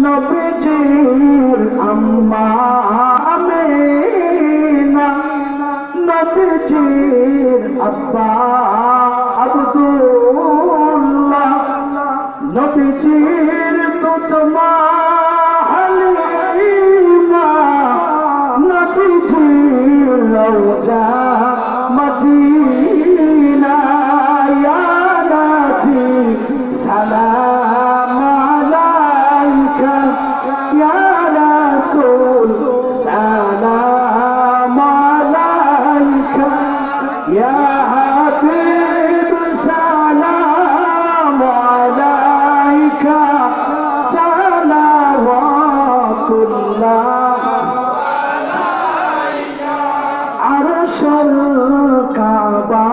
নবীজির আম্মা আমেনা নবীজির আব্বা আব্দুল্লাহ নবীজির তুতমা হালিমা নবীজির রওজা। রাসূল সালাম আলাইকা। ইয়া হাবিব সালাম আলাইকা। সালাওয়াতুল্লাহ। আরশের কাবা